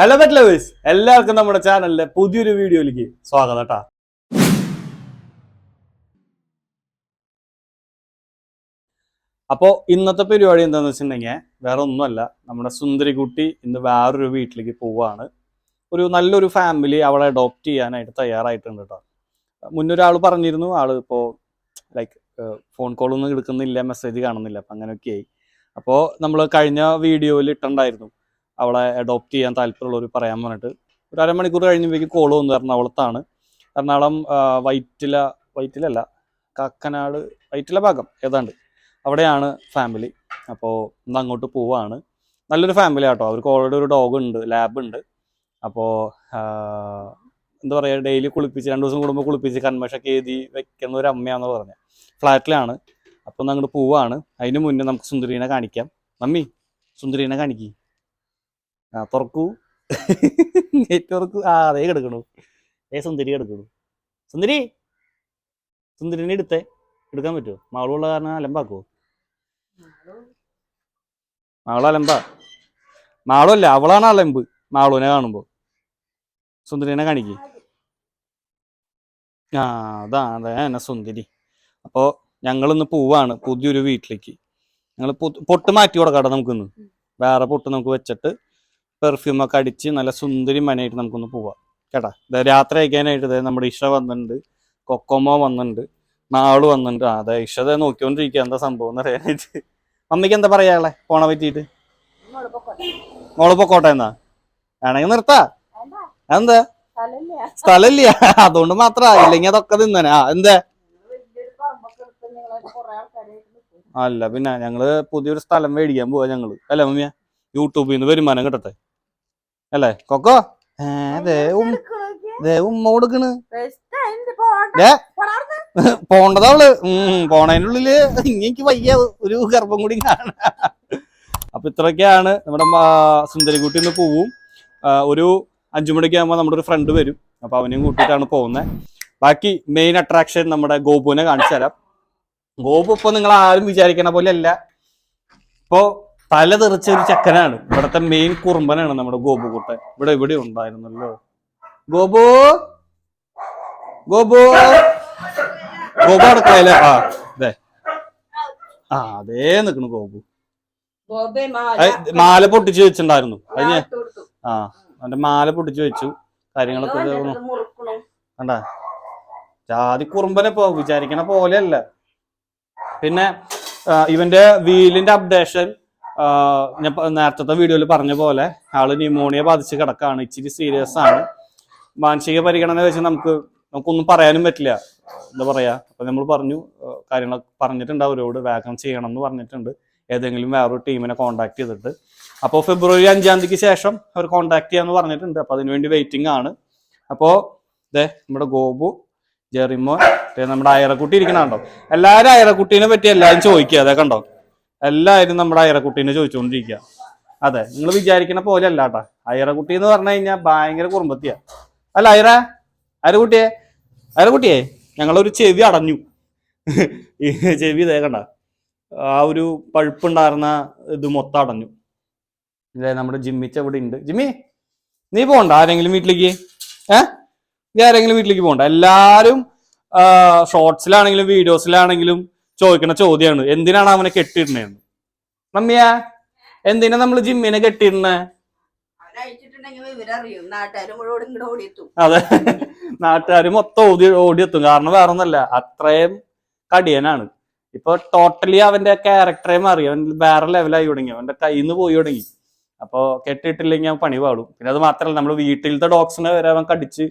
Hello bet lovers എല്ലാവർക്കും നമ്മുടെ ചാനലിലെ പുതിയൊരു വീഡിയോയിലേക്ക് സ്വാഗതം കേട്ടാ. അപ്പോ ഇന്നത്തെ പരിപാടി എന്താന്ന് വെച്ചിട്ടുണ്ടെങ്കിൽ വേറെ ഒന്നുമല്ല. നമ്മുടെ സുന്ദരികുട്ടി ഇന്ന് വേറൊരു വീട്ടിലേക്ക് പോവാണ്. ഒരു നല്ലൊരു ഫാമിലി അവളെ അഡോപ്റ്റ് ചെയ്യാനായിട്ട് തയ്യാറായിട്ടുണ്ട് കേട്ടോ. മുന്നൊരാൾ പറഞ്ഞിരുന്നു ആൾ ഇപ്പോ ലൈക്ക് ഫോൺ കോളൊന്നും എടുക്കുന്നില്ല മെസ്സേജ് കാണുന്നില്ല അപ്പം അങ്ങനെയൊക്കെയായി. അപ്പോൾ നമ്മൾ കഴിഞ്ഞ വീഡിയോയിൽ ഇട്ടുണ്ടായിരുന്നു അവളെ അഡോപ്റ്റ് ചെയ്യാൻ താല്പര്യമുള്ളവർ പറയാൻ പറഞ്ഞിട്ട് ഒരു അരമണിക്കൂർ കഴിഞ്ഞപ്പോഴേക്കും കോൾ വന്നു എറണാകുളത്താണ്. എറണാകുളം വൈറ്റില വൈറ്റിലല്ല കാക്കനാട് വൈറ്റില ഭാഗം ഏതാണ്ട്. അവിടെയാണ് ഫാമിലി അപ്പോൾ ഇന്ന് അങ്ങോട്ട് പോവാണ്. നല്ലൊരു ഫാമിലി ആട്ടോ. അവർക്ക് ഓൾറെഡി ഒരു ഡോഗ് ഉണ്ട് ലാബ് ഉണ്ട്. അപ്പോൾ എന്താ പറയുക ഡെയിലി കുളിപ്പിച്ച് രണ്ട് ദിവസം കൂടുമ്പോൾ കുളിപ്പിച്ച് കൺമഷൊക്കെ എഴുതി വെക്കുന്ന ഒരു അമ്മയാന്ന് പറഞ്ഞത് ഫ്ലാറ്റിലാണ്. അപ്പോൾ ഒന്ന് അങ്ങോട്ട് പോവാണ്. അതിന് മുന്നേ നമുക്ക് സുന്ദരീനെ കാണിക്കാം. മമ്മി സുന്ദരീനെ കാണിക്കി. ആ തുറക്കൂ. നെറ്റ്വർക്ക് ആ അതേ കിടക്കണു. ഏ സുന്ദരി കിടക്കണു. സുന്ദരി സുന്ദരിനെ എടുത്തേ. എടുക്കാൻ പറ്റുമോ മകളുള്ള കാരണം അലമ്പാക്കുവോ? മകളലമ്പാ മാളല്ല അവളാണ് അലമ്പ്. മാളുവിനെ കാണുമ്പോ. സുന്ദരിനെ കാണിക്ക്. ആ അതാ എന്നെ സുന്ദരി. അപ്പോ ഞങ്ങളിന്ന് പോവാണ് പുതിയൊരു വീട്ടിലേക്ക്. ഞങ്ങൾ പൊട്ട് മാറ്റി കൊടുക്കാട്ടെ നമുക്കിന്ന്. വേറെ പൊട്ട് നമുക്ക് വെച്ചിട്ട് പെർഫ്യൂം ഒക്കെ അടിച്ച് നല്ല സുന്ദരി മനയായിട്ട് നമുക്കൊന്ന് പോവാം. കേട്ടാ? ദേ രാത്രി അയക്കാനായിട്ട് ദേ നമ്മുടെ ഇഷ വന്നിട്ടുണ്ട്. കൊക്കോമോ വന്നിട്ടുണ്ട്. നാൾ വന്നിട്ടുണ്ട്. ആ അതെ ഇഷ അതെ നോക്കിക്കൊണ്ടിരിക്കുക എന്താ സംഭവം എന്ന് അറിയാനായിട്ട്. മമ്മിക്ക് എന്താ പറയാളെ പോണ പറ്റിയിട്ട്? മോൾ പൊക്കോട്ടെ എന്നാ? വേണമെങ്കിൽ നിർത്താ. എന്താ സ്ഥലമില്ല. അതുകൊണ്ട് മാത്ര. ഇല്ലെങ്കിൽ അതൊക്കെ തിന്നനെ. എന്താ അല്ല പിന്നെ ഞങ്ങൾ പുതിയൊരു സ്ഥലം മേടിക്കാൻ പോവാ ഞങ്ങൾ. അല്ല മമ്മിയ യൂട്യൂബിൽ നിന്ന് വരുമാനം കിട്ടട്ടെ. അല്ലേ? കൊക്കോ? ഏ ഉമ്മ കൊടുക്കണ്. പോണ്ടതവൾ ഉം പോണതിന്റെ ഉള്ളിൽ ഇങ്ങക്ക് വയ്യ ഒരു ഗർഭം കൂടി കാണാൻ. അപ്പൊ ഇത്രയൊക്കെയാണ് നമ്മുടെ സുന്ദരിക്കുട്ടി ഇന്ന് പോവും. ഒരു അഞ്ചു മണിക്ക് ആകുമ്പോൾ നമ്മുടെ ഒരു ഫ്രണ്ട് വരും. അപ്പൊ അവനെയും കൂട്ടിയിട്ടാണ് പോകുന്നത് ബാക്കി മെയിൻ അട്രാക്ഷൻ നമ്മുടെ ഗോപുവിനെ കാണിച്ചു തരാം. ഗോപു ഇപ്പൊ നിങ്ങൾ ആരും വിചാരിക്കണ പോലെ അല്ല. ഇപ്പോ തല തെറിച്ച ഒരു ചക്കനാണ്. ഇവിടത്തെ മെയിൻ കുറുമ്പനാണ് നമ്മുടെ ഗോപു കുട്ടൻ. ഇവിടെ ഇവിടെ ഉണ്ടായിരുന്നല്ലോ. ഗോപു? ഗോപു? ഗോപു അടുക്കളയിലെ ആ അതെ ആ അതേ നിക്കണു ഗോപു. മാല. പൊട്ടിച്ചു വെച്ചിണ്ടായിരുന്നു അതിന് ആ അവന്റെ മാല പൊട്ടിച്ചു വെച്ചു. കാര്യങ്ങളൊക്കെ കണ്ട കണ്ടാ? ജാതി കുറുമ്പനെ പോ വിചാരിക്കണ പോലെയല്ല. പിന്നെ ഇവന്റെ വീലിന്റെ അപ്ഡേഷൻ ഞാൻ നേരത്തെ വീഡിയോയിൽ പറഞ്ഞ പോലെ ആൾ ന്യൂമോണിയ ബാധിച്ച് കിടക്കാണ്. ഇച്ചിരി സീരിയസ് ആണ്. മാനസിക പരിഗണന വെച്ച് നമുക്ക് നമുക്കൊന്നും പറയാനും പറ്റില്ല. എന്താ പറയാ? അപ്പൊ നമ്മൾ പറഞ്ഞു കാര്യങ്ങൾ പറഞ്ഞിട്ടുണ്ട് അവരോട് വേഗം ചെയ്യണം എന്ന് പറഞ്ഞിട്ടുണ്ട്. ഏതെങ്കിലും വേറൊരു ടീമിനെ കോൺടാക്ട് ചെയ്തിട്ട്. അപ്പോൾ ഫെബ്രുവരി അഞ്ചാം തീയതിക്ക് ശേഷം അവർ കോൺടാക്ട് ചെയ്യാന്ന് പറഞ്ഞിട്ടുണ്ട്. അപ്പൊ അതിനുവേണ്ടി വെയിറ്റിംഗ് ആണ്. അപ്പോൾ ഇതേ നമ്മുടെ ഗോപു ജെറിമോ പിന്നെ നമ്മുടെ അയറക്കുട്ടി ഇരിക്കണുണ്ടോ? എല്ലാവരും അയറക്കുട്ടീനെ പറ്റി എല്ലാവരും ചോദിക്കുക അതെ കണ്ടോ? എല്ലാവരും നമ്മുടെ അയറക്കുട്ടീനെ ചോദിച്ചുകൊണ്ടിരിക്കുക അതെ നിങ്ങൾ വിചാരിക്കണ പോലെ അല്ല കേട്ടാ അയറക്കുട്ടി എന്ന് പറഞ്ഞു കഴിഞ്ഞാൽ ഭയങ്കര കുറുമ്പത്തിയാ അല്ല അയറ അയറക്കുട്ടിയെ അയറക്കുട്ടിയെ ഞങ്ങളൊരു ചെവി അടഞ്ഞു. ചെവി ഇതേ കണ്ട. ആ ഒരു പഴുപ്പുണ്ടായിരുന്ന ഇത് മൊത്തം അടഞ്ഞു. ഇല്ലേ നമ്മുടെ ജിമ്മിച്ച ഇവിടെ ഉണ്ട്. ജിമ്മി നീ പോണ്ട ആരെങ്കിലും വീട്ടിലേക്ക്? ഏ? നീ ആരെങ്കിലും വീട്ടിലേക്ക് പോണ്ട. എല്ലാവരും ഷോർട്സിലാണെങ്കിലും വീഡിയോസിലാണെങ്കിലും ചോദിക്കുന്ന ചോദ്യമാണ് എന്തിനാണ് അവനെ കെട്ടിയിടണേന്ന് മമ്മിയാ എന്തിനാ നമ്മൾ ജിമ്മിനെ കെട്ടിയിടണേ അതെ നാട്ടുകാർ മൊത്തം ഓടി ഓടിയെത്തും. കാരണം വേറെ ഒന്നല്ല അത്രയും കടിയനാണ്. ഇപ്പൊ ടോട്ടലി അവന്റെ ക്യാരക്ടറെ മാറി അവൻ വേറെ ലെവലായി തുടങ്ങി അവന്റെ കയ്യിൽ നിന്ന് പോയി തുടങ്ങി. അപ്പൊ കെട്ടിയിട്ടില്ലെങ്കിൽ അവൻ പണി പാടും. പിന്നെ അത് മാത്രമല്ല നമ്മൾ വീട്ടിലത്തെ ഡോഗ്സിനെ വരെ അവൻ കടിച്ച്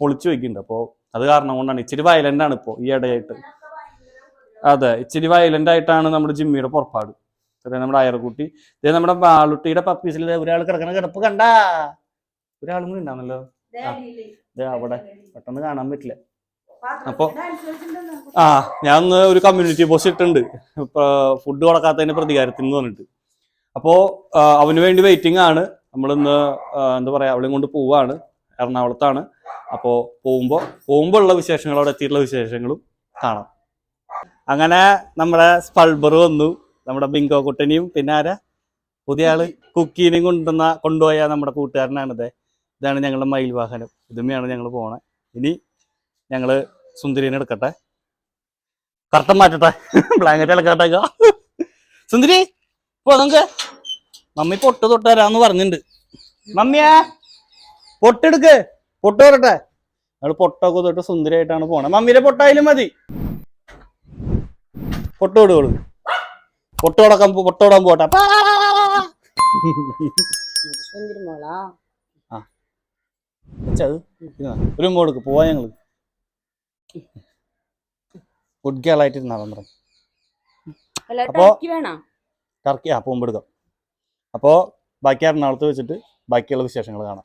പൊളിച്ചു വെക്കുന്നുണ്ട് അപ്പോൾ അത് കാരണം കൊണ്ടാണ് ഇച്ചിരി വയലന്റ് ആണ് ഇപ്പോ ഈ ഇടയായിട്ട്. അതെ ഇച്ചിരി വയലന്റ് ആയിട്ടാണ് നമ്മുടെ ജിമ്മിയുടെ പുറപ്പാട്. നമ്മുടെ അയർകുട്ടി ഇത് നമ്മുടെ ബാളുട്ടിയുടെ പപ്പീസിൽ ഒരാൾ കിടക്കണ കിടപ്പ് കണ്ടാ? ഒരാളും കൂടി ഉണ്ടാവുന്നല്ലോ. അവിടെ. പെട്ടെന്ന് കാണാൻ പറ്റില്ല. അപ്പൊ ആ ഞാൻ ഒരു കമ്മ്യൂണിറ്റി പോസ്റ്റ് ഇട്ടുണ്ട് ഫുഡ് കൊടുക്കാത്തതിന്റെ പ്രതികാരത്തിന് പറഞ്ഞിട്ട്. അപ്പോ അവന് വേണ്ടി വെയിറ്റിംഗ് ആണ്. നമ്മളിന്ന് എന്താ പറയാ അവളെയും കൊണ്ട് പോവാണ്. എറണാകുളത്താണ്. അപ്പോ പോകുമ്പോ പോകുമ്പോ ഉള്ള വിശേഷങ്ങൾ അവിടെ എത്തിയിട്ടുള്ള വിശേഷങ്ങളും കാണാം. അങ്ങനെ നമ്മുടെ സ്പൾബർ വന്നു. നമ്മുടെ ബിങ്കോ കുട്ടനിയും. പിന്നെ ആരാ? പുതിയ ആൾ കുക്കീനെയും കൊണ്ടുവന്ന കൊണ്ടുപോയ നമ്മുടെ കൂട്ടുകാരനാണ് ഇതേ ഇതാണ് ഞങ്ങളുടെ മയിൽ വാഹനം. ഇതുമ്മയാണ് ഞങ്ങൾ പോണേ. ഇനി ഞങ്ങൾ സുന്ദരിനെ എടുക്കട്ടെ. കറക്റ്റം മാറ്റട്ടെ. ബ്ലാങ്കറ്റ് ഇളക്കട്ടെ സുന്ദരി പോ നമുക്ക്. മമ്മി പൊട്ട് തൊട്ട് തരാന്ന് പറഞ്ഞിട്ടുണ്ട് മമ്മിയാ പൊട്ടെടുക്ക്. പൊട്ട് വരട്ടെ. ഞങ്ങൾ പൊട്ടൊക്കെ തൊട്ട് സുന്ദരിയായിട്ടാണ് പോണേ. മമ്മിയുടെ പൊട്ടായാലും മതി. പൊട്ട് പൊട്ടോടക്കം പൊട്ടോടാൻ പൊട്ട് ഒരു മോടുക്ക് പോവാ ഞങ്ങൾ. ഗുഡ് ഗേൾ ആയിട്ട് ഇരുന്നാ പറഞ്ഞു അപ്പോ- ടർക്കി വേണോ? ടർക്കി ആ പോകുമ്പോൾ എടുക്കാം. അപ്പോൾ ബാക്കി എറണാകുളത്ത് വെച്ചിട്ട് ബാക്കിയുള്ള വിശേഷങ്ങൾ കാണാം.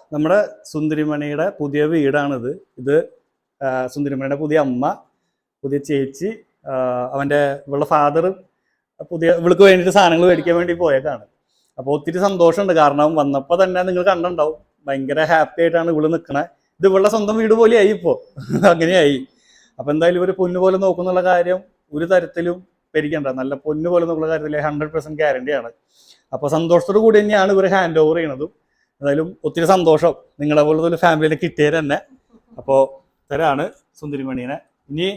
നമ്മുടെ സുന്ദരിമണിയുടെ പുതിയ വീടാണിത്. ഇത് സുന്ദരിമണിയുടെ പുതിയ അമ്മ പുതിയ ചേച്ചി അവന്റെ ഇവളുടെ ഫാദർ പുതിയ ഇവൾക്ക് വേണ്ടിയിട്ട് സാധനങ്ങൾ മേടിക്കാൻ വേണ്ടി പോയേക്കാണ്. അപ്പോൾ ഒത്തിരി സന്തോഷമുണ്ട്. കാരണം വന്നപ്പോൾ തന്നെ നിങ്ങൾ കണ്ടുണ്ടാവും ഭയങ്കര ഹാപ്പി ആയിട്ടാണ് ഇവൾ നിൽക്കണേ ഇത് ഇവളുടെ സ്വന്തം വീട് പോലെയായി ഇപ്പോൾ അങ്ങനെയായി. അപ്പോൾ എന്തായാലും ഇവർ പൊന്നു പോലെ നോക്കുന്നുള്ള കാര്യം ഒരു തരത്തിലും പേടിക്കണ്ട. നല്ല പൊന്നു പോലെ നോക്കുന്ന കാര്യത്തിൽ ഹൺഡ്രഡ് പെർസെന്റ് ഗ്യാരണ്ടിയാണ് അപ്പോൾ സന്തോഷത്തോടു കൂടി തന്നെയാണ് ഇവർ ഹാൻഡ് ഓവർ ചെയ്യണതും. എന്തായാലും ഒത്തിരി സന്തോഷം നിങ്ങളെ പോലത്തെ ഒരു ഫാമിലിയിൽ കിട്ടിയത് തന്നെ. അപ്പോൾ തരാണ് സുന്ദരിമണീനെ ഇനി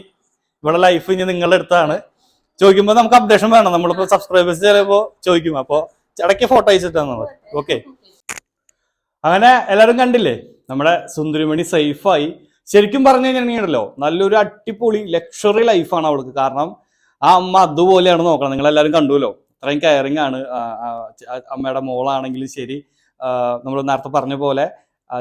ഇവിടെ ലൈഫ് ഇനി നിങ്ങളുടെ അടുത്താണ്. ചോദിക്കുമ്പോൾ നമുക്ക് അപ്ഡേഷൻ വേണം. നമ്മളിപ്പോൾ സബ്സ്ക്രൈബേഴ്സ് ചിലപ്പോൾ ചോദിക്കും. അപ്പോൾ ഇടയ്ക്ക് ഫോട്ടോ അയച്ചിട്ടാണ് നമ്മൾ ഓക്കെ അങ്ങനെ എല്ലാവരും കണ്ടില്ലേ? നമ്മുടെ സുന്ദരിമണി സേഫായി. ശരിക്കും പറഞ്ഞു കഴിഞ്ഞിട്ടുണ്ടല്ലോ നല്ലൊരു അടിപൊളി ലക്ഷറി ലൈഫാണ് അവൾക്ക്. കാരണം ആ അമ്മ അതുപോലെയാണ് നോക്കണം നിങ്ങൾ എല്ലാവരും കണ്ടുവല്ലോ. അത്രയും കെയറിങ് ആണ്. അമ്മയുടെ മോളാണെങ്കിലും ശരി. നമ്മൾ നേരത്തെ പറഞ്ഞ പോലെ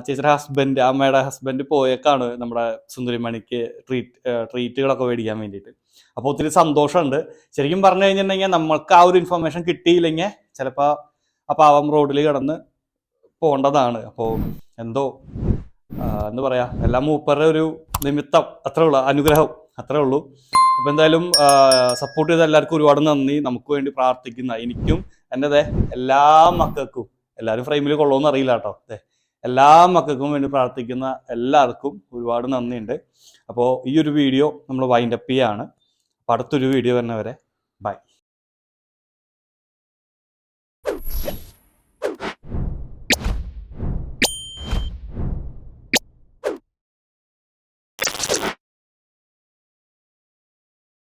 ചേച്ചിയുടെ ഹസ്ബൻഡ് അമ്മയുടെ ഹസ്ബൻഡ് പോയേക്കാണ് നമ്മുടെ സുന്ദരിമണിക്ക് ട്രീറ്റ് ട്രീറ്റുകളൊക്കെ മേടിക്കാൻ വേണ്ടിയിട്ട്. അപ്പോൾ ഒത്തിരി സന്തോഷമുണ്ട്. ശരിക്കും പറഞ്ഞു കഴിഞ്ഞിട്ടുണ്ടെങ്കിൽ നമ്മൾക്ക് ആ ഒരു ഇൻഫർമേഷൻ കിട്ടിയില്ലെങ്കിൽ ചിലപ്പോൾ ആ പാവം റോഡിൽ കിടന്ന് പോകേണ്ടതാണ്. അപ്പോൾ എന്തോ എന്ന് പറയാ എല്ലാം മൂപ്പരുടെ ഒരു നിമിത്തം അത്രേ ഉള്ളൂ അനുഗ്രഹം അത്രേ ഉള്ളൂ. അപ്പൊ എന്തായാലും സപ്പോർട്ട് ചെയ്ത എല്ലാവർക്കും ഒരുപാട് നന്ദി. നമുക്ക് വേണ്ടി പ്രാർത്ഥിക്കുന്ന എനിക്കും എന്റെ ദേ എല്ലാ മക്കൾക്കും എല്ലാവരും ഫ്രെയിമിൽ കൊള്ളുമെന്ന് അറിയില്ല കേട്ടോ ദേ എല്ലാ മക്കൾക്കും വേണ്ടി പ്രാർത്ഥിക്കുന്ന എല്ലാവർക്കും ഒരുപാട് നന്ദിയുണ്ട്. അപ്പോൾ ഈ ഒരു വീഡിയോ നമ്മൾ വൈൻഡപ്പ് ചെയ്യാണ്. അടുത്തൊരു വീഡിയോ വരുന്നവരെ ബൈ